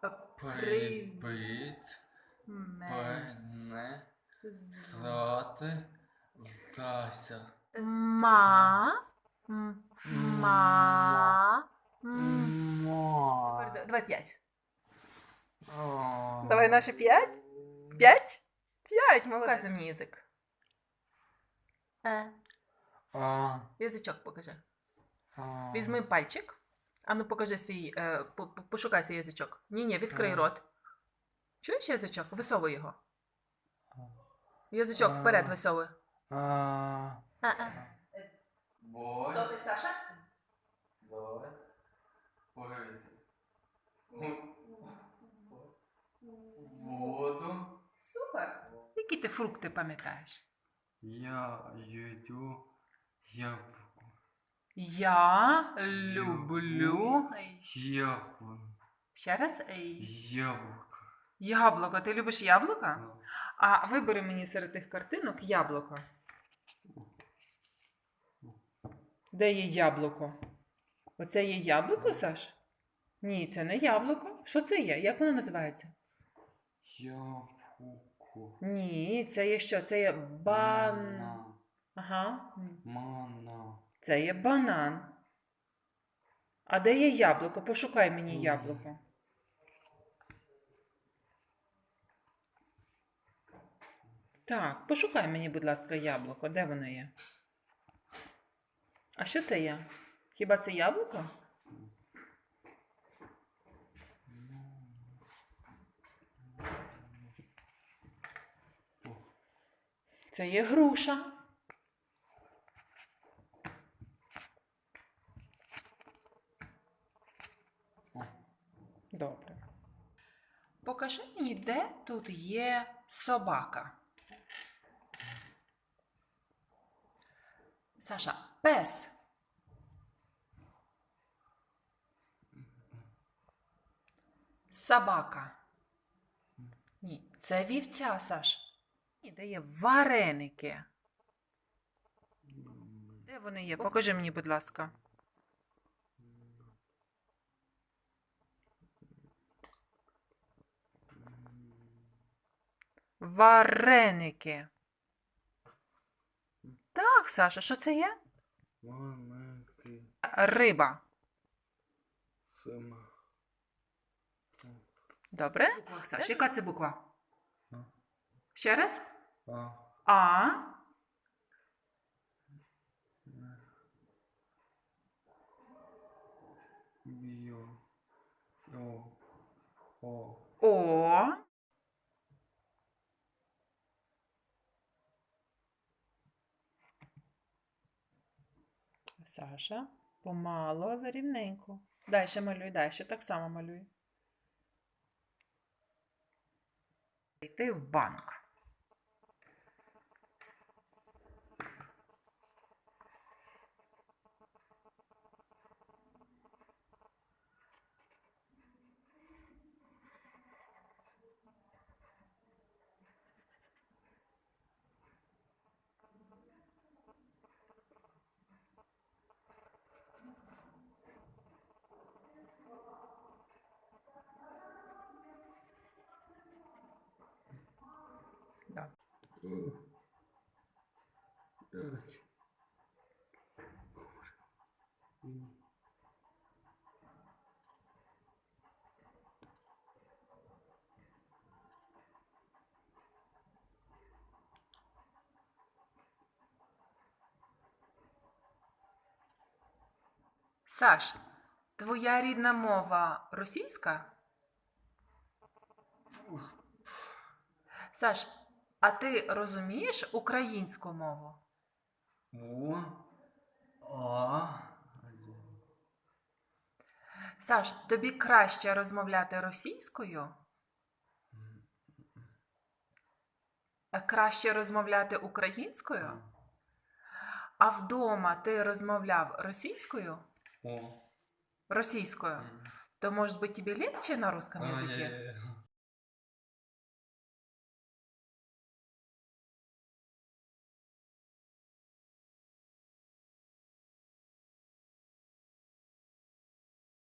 Привіт. Мене звати Зася. Ма. Ма. Ма. Давай п'ять. Давай наші п'ять. П'ять? П'ять, молодець. Показуй мені язик. Е. Язичок покажи. Візьми пальчик. А ну покажи свій, е, по- по- пошукай свій язичок. Ні, ні, відкрий А. рот. Чуєш язичок? Висовуй його. Язичок А. вперед висовуй. А. А-а. Бой. Саша. Давай. Воду. Супер. Які ти фрукти пам'ятаєш? Я їду яблуко. Я люблю. Яблуко. Ще раз. Яблуко. Яблуко. Ти любиш яблука? А вибери мені серед тих картинок яблуко. Де є яблуко? Оце є яблуко, Саш? Ні, це не яблуко. Що це є? Як воно називається? Яблуко. Ні, це є що? Це є бан. Ага. Мана. Це є банан. А де є яблуко? Пошукай мені яблуко. Так, пошукай мені, будь ласка, яблуко. Де воно є? А що це є? Хіба це яблуко? Це є груша. Добре. Покажи мені, де тут є собака. Саша, пес. Собака. Ні, це вівця, Саш. Ні, де є вареники. Де вони є? Покажи мені, будь ласка. Вареники. Так, Саша, що це є? Маленький Риба. сама. Добре? Саша, яка це буква? А. Ще раз? А. А. Біо. О. О. О. Саша, помало, рівненько. Дальше малюй, дальше так само малюй. Йти в банк. Да. Саш, твоя рідна мова російська? Саш, а ти розумієш українську мову? О. А. Саш, тобі краще розмовляти російською? Краще розмовляти українською? А вдома ти розмовляв російською? О. Російською. То, может быть, тебе легче на русском языке?